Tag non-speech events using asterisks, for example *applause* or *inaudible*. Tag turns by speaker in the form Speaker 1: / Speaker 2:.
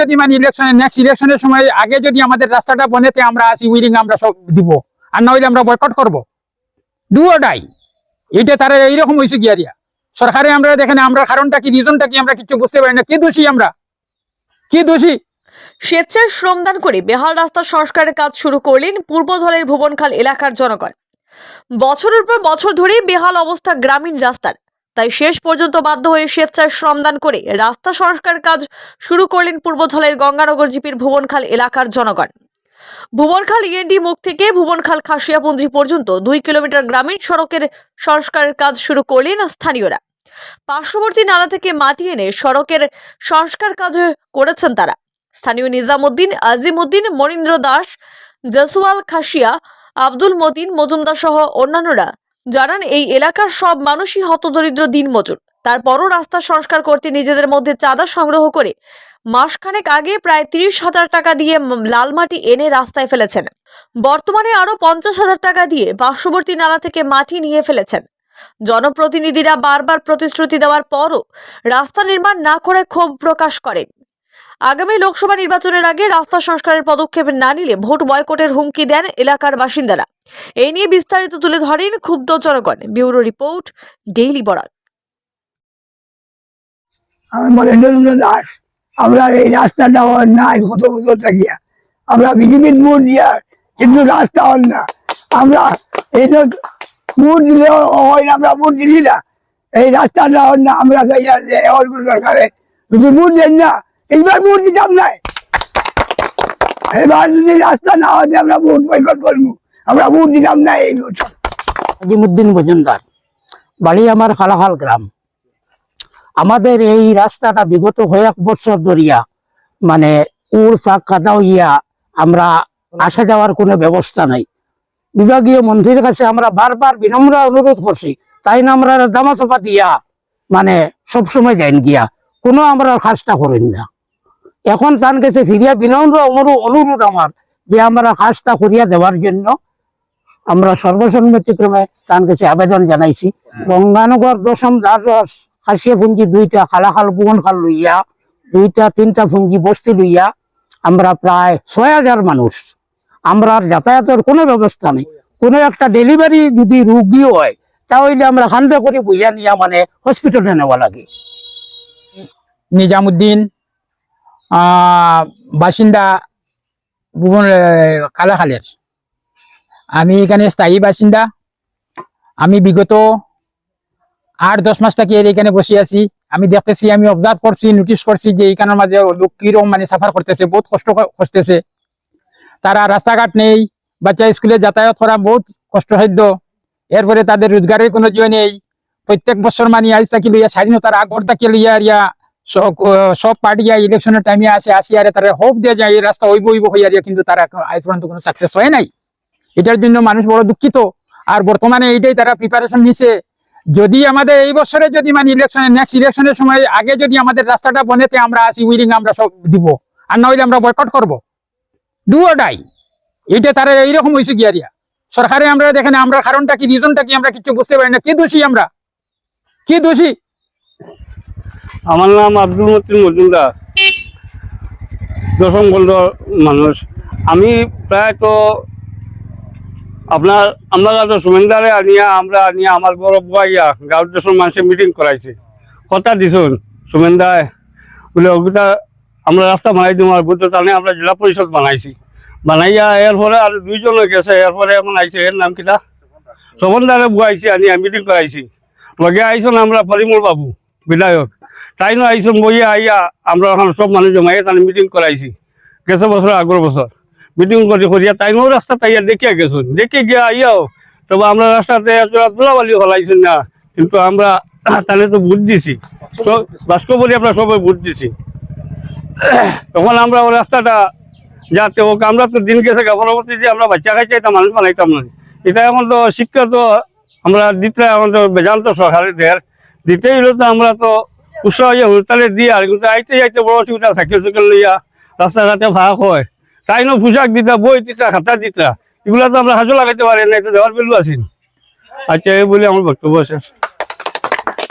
Speaker 1: যদি মানে ইলেকশনে নেক্সট ইলেকশনের সময় আগে যদি আমাদের রাস্তাটা বনেতে আমরা আসি উইলিং আমরা সব দিব। আর না হইলে আমরা বয়কট করব। ডু ডাই এটা তারা এইরকম হয়েছে গিয়া দিয়া সরকারে আমরা দেখেন, আমরা কারণটা কি রিজনটা কি, আমরা কিছু বুঝতে পারি না। কি দোষী আমরা? কি দোষী?
Speaker 2: স্বেচ্ছায় শ্রমদান করে বেহাল রাস্তা সংস্কারের কাজ শুরু করলেন পূর্বধলের ভুবনখাল এলাকার জনগণ। বছরের পর বছর ধরেই বেহাল অবস্থা গ্রামীণ রাস্তার। তাই শেষ পর্যন্ত বাধ্য হয়ে স্বেচ্ছায় শ্রমদান করে রাস্তা সংস্কার কাজ শুরু করলেন পূর্বধলের গঙ্গানগর জিপির ভুবনখাল এলাকার জনগণ। ভুবনখাল ইএনডি মুখ থেকে ভুবনখাল খাসিয়াপুঞ্জি পর্যন্ত দুই কিলোমিটার গ্রামীণ সড়কের সংস্কারের কাজ শুরু করলেন স্থানীয়রা। পার্শ্ববর্তী নালা থেকে মাটি এনে সড়কের সংস্কার কাজ করেছেন তারা। স্থানীয় নিজামুদ্দিন, আজিমুদ্দিন, মনীন্দ্র দাস, জসওয়াল খাসিয়া, আব্দুল মতিন, মজুমদার সহ অন্যান্যরা জানান, এই এলাকার সব মানুষই হতদরিদ্র দিনমজুর। তারপরও রাস্তা সংস্কার করতে নিজেদের মধ্যে চাঁদা সংগ্রহ করে মাসখানেক আগে প্রায় তিরিশ হাজার টাকা দিয়ে ম- লাল মাটি এনে রাস্তায় ফেলেছেন। বর্তমানে আরও পঞ্চাশ হাজার টাকা দিয়ে পার্শ্ববর্তী নালা থেকে মাটি নিয়ে ফেলেছেন। জনপ্রতিনিধিরা বারবার প্রতিশ্রুতি দেওয়ার পরও রাস্তা নির্মাণ না করে ক্ষোভ প্রকাশ করেন। আগামী লোকসভা নির্বাচনের আগে রাস্তা সংস্কারের পদক্ষেপ না নিলে ভোট বয়কটের হুমকি দেন এলাকার বাসিন্দারা। এই নিয়ে বিস্তারিত তুলে ধরেন ক্ষুব্ধ জনগণ। ব্যুরো রিপোর্ট, ডেইলি বরাক
Speaker 3: আমি মরেন্দ্র দাস, আমরা এই রাস্তাটা হওয়ার নাই কত বছর থাকিয়া আমরা বিজেপির ভোট দিয়া কিন্তু রাস্তা হল না। আমরা এই তো ভোট দিলে হয় না, আমরা ভোট দিলি না। এই রাস্তাটা হল না, আমরা সরকারে যদি ভোট দেন না এইবার ভোট দিতাম নাই। এবার যদি রাস্তা না হয় আমরা ভোট বয়কট আমরা ভোট দিতাম না এই বছর।
Speaker 4: আজিমুদ্দিন মজুমদার, বাড়ি আমার গ্রাম। আমাদের এই রাস্তাটা বিগত কয়েক বছর ধরিয়া মানে উড় ফাঁক আমরা আসা যাওয়ার কোনো ব্যবস্থা নাই। বিভাগীয় মন্ত্রীর কাছে আমরা বারবার বিনম্র অনুরোধ করছি, তাই না আমরা দামাচপা দিয়া মানে সবসময় যাইন গিয়া, কোনো আমরা কাজটা করেন না। এখন তার কাছে ফিরিয়া বিনম্র অনুরো- অনুরোধ আমার যে আমরা কাজটা করিয়া দেওয়ার জন্য আমরা সর্বসম্মতিক্রমে তার কাছে আবেদন জানাইছি। গঙ্গানগর দশম দ্বাদশ খাসিয়া পুঞ্জি দুইটা খালাখাল বুগন খাল লইয়া দুইটা তিনটা পুঞ্জি বস্তি লইয়া আমরা প্রায় ছয় হাজার মানুষ। আমরা আর যাতায়াতের কোনো ব্যবস্থা নেই। কোনো একটা ডেলিভারি যদি রুগী হয় তাহলে আমরা হান্ডে করে বইয়া নিয়া মানে হসপিটালে নেওয়া লাগে।
Speaker 1: নিজামুদ্দিন বাসিন্দা ভুবন কালাখালের। আমি এখানে স্থায়ী বাসিন্দা। আমি বিগত আট, দশ মাস থেকে এখানে বসে আছি। আমি দেখতেছি, আমি অবজার্ভ করছি নোটিশ করছি যে এইখানের মাঝে লোক কীরকম মানে সাফার করতেছে, বহুত কষ্ট করতেছে। তারা রাস্তাঘাট নেই, বাচ্চা স্কুলে যাতায়াত করা বহুত কষ্টসাধ্য। এরপরে তাদের রোজগারের কোনো জিও নেই। প্রত্যেক বছর মানে আজ থাকি লইয়া স্বাধীনতার আগর থাকি লইয়া ইয়া সব পার্টি ইলেকশনের টাইমে আসে, আসি, আরে তারা হোপ দিয়ে যায়, এই রাস্তা হইব হইব হইয়া কিন্তু তারা আজ পর্যন্ত কোনো সাকসেস হয় নাই। এটার জন্য মানুষ বড় দুঃখিত। আর বর্তমানে এইটাই তারা প্রিপারেশন নিছে। যদি আমাদের এই বছরে যদি মানে ইলেকশনে নেক্সট ইলেকশনের সময় আগে যদি আমাদের রাস্তাটা বনেতে আমরা আসি উইলিং আমরা সব দিব। আর না হইলে আমরা বয়কট করব। ডু ডাই এটা তারা এইরকম হয়েছে গিয়া দিয়া সরকারে আমরা দেখেন, আমরা কারণটা কি রিজনটা কি, আমরা কিছু বুঝতে পারি না। কি দোষী আমরা? কি দোষী?
Speaker 5: আমার নাম আব্দুল মতিন মজুমদার, দশম খণ্ড মানুষ। আমি প্রায় তো আপনার, আমরা তো সুমেন্দারে আনিয়া, আমরা আনিয়া, আমার বড় বুয়াইয়া গাঁও দেশের মানুষের মিটিং করাইছি, কথা দিছুন সুমেন্দায়। বলে ওগুলা আমরা রাস্তা বানাই দিম আর বুঝতে তাহলে আমরা জেলা পরিষদ বানাইছি। বানাইয়া এরপরে আর দুইজন গেছে, এরপরে এখন আইছে, এর নাম কিটা সবন্দারে বুয়াইছি, আনিয়া মিটিং করাইছি। লগে আইসন আমরা পরিমল বাবু, বিধায়ক। তাই না আইসন বইয়া আইয়া আমরা এখন সব মানুষ জমাইয়া তাহলে মিটিং করাইছি। গেছে বছর আগর বছর মিটিং করে করিয়া তাই নো রাস্তা তাইয়া দেখিয়া গেছুন। দেখে গিয়া আইয়াও, তবে আমরা রাস্তাতে ধুলাবালি হলাইছেন না। কিন্তু আমরা *clears throat* তাহলে তো ভোট দিছি। সব বাস্ক বলি আমরা সবাই ভোট দিছি। *clears throat* তখন আমরা ওই রাস্তাটা যাতে ওকে আমরা তো দিন গেছে পরবর্তী যে আমরা বাচ্চা খাইছে, এটা মানুষ বানাইতাম না। এটা এখন তো শিক্ষা তো আমরা দিতে, এখন তো বেজান্ত সরকারের দেয় দিতে হইলে তো আমরা তো উৎসাহ হইয়া হুড়তালে দিয়ে, আর আইতে যাইতে বড় অসুবিধা সাইকেল সাইকেল লইয়া রাস্তাঘাটে ভাগ হয়। তাই না পোশাক দিতা, বই দিতা, খাতা দিতা, এগুলা তো আমরা হাজো লাগাইতে পারি না এটা দেওয়ার বেলু আছি আচ্ছা এই বলে আমার বক্তব্য শেষ।